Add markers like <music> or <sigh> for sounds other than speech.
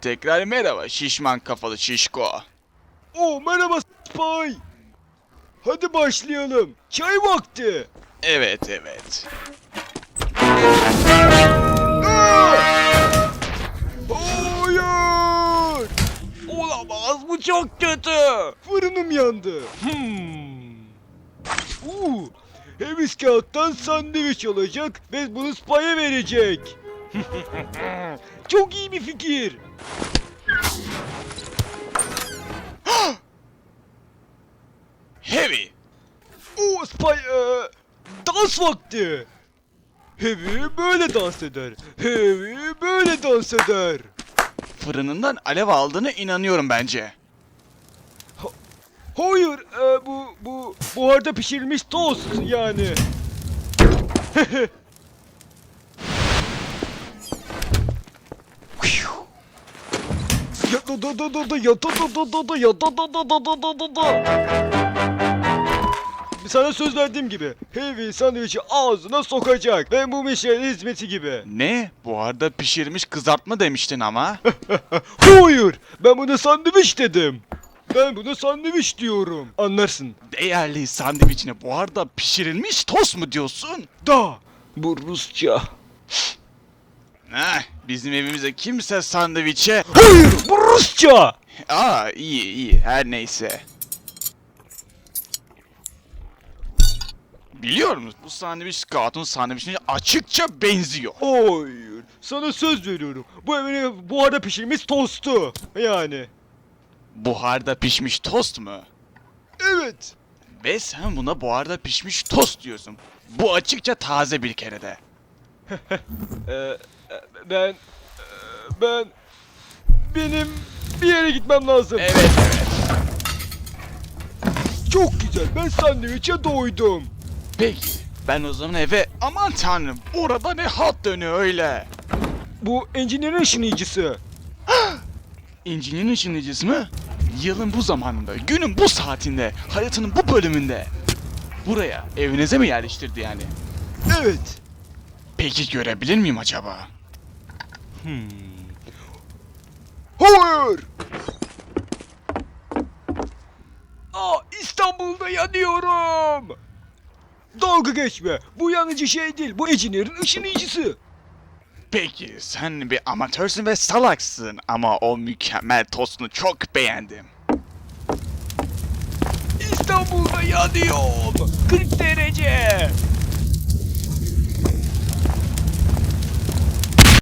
Tekrar merhaba şişman kafalı şişko. Oo merhaba Spy. Hadi başlayalım. Çay vakti. Evet evet. Hayır. Olamaz bu çok kötü. Fırınım yandı. Hmm. Uuu. Hemis kağıttan sandviç olacak ve bunu Spy'e verecek. <laughs> Çok iyi bir fikir. <gasps> Heavy. Oo Spy eee, dans vakti. Heavy böyle dans eder. Heavy böyle dans eder. Fırınından alev aldığına inanıyorum bence. Hayır, e, bu bu buharda pişirilmiş tost yani. <laughs> da da da da da ya da da da da da ya da da da da da da da da. Sana söz verdiğim gibi Heavy sandviçi ağzına sokacak. Ben bu Michelin hizmeti gibi. Ne? Buharda pişirmiş kızartma demiştin ama. Hayır, ben buna sandviç dedim. Ben buna sandviç diyorum. Anlarsın. Değerli sandviçine buharda pişirilmiş tost mu diyorsun? Da. Bu Rusça. Heh, bizim evimize kimse sandviçe... Hayır bu Rusça. Aa iyi iyi her neyse. Biliyor musun bu sandviç Scout'un sandviçine açıkça benziyor. Hayır. Sana söz veriyorum. Bu evine buharda pişirmiş tostu. Yani. Buharda pişmiş tost mu? Evet. Ve sen buna buharda pişmiş tost diyorsun. Bu açıkça taze bir kere de. <laughs> Ee, e, ben e, ben benim bir yere gitmem lazım. Evet evet. Çok güzel. Ben sandviçe doydum. Peki ben o zaman eve aman tanrım orada ne halt dönüyor öyle. Bu engineer'in ışınlayıcısı. İncinin <gasps> ışınlayıcısı mı? Yılın bu zamanında, günün bu saatinde, hayatının bu bölümünde. Buraya, evinize mi yerleştirdi yani? Evet. Peki görebilir miyim acaba? Hmm. Hayır. Aa İstanbul'da yanıyorum. Dalga geçme. Bu yanıcı şey değil. Bu Eciner'in ışınlayıcısı. Peki sen bir amatörsün ve salaksın ama o mükemmel tostunu çok beğendim. İstanbul'da yanıyorum. 40 derece.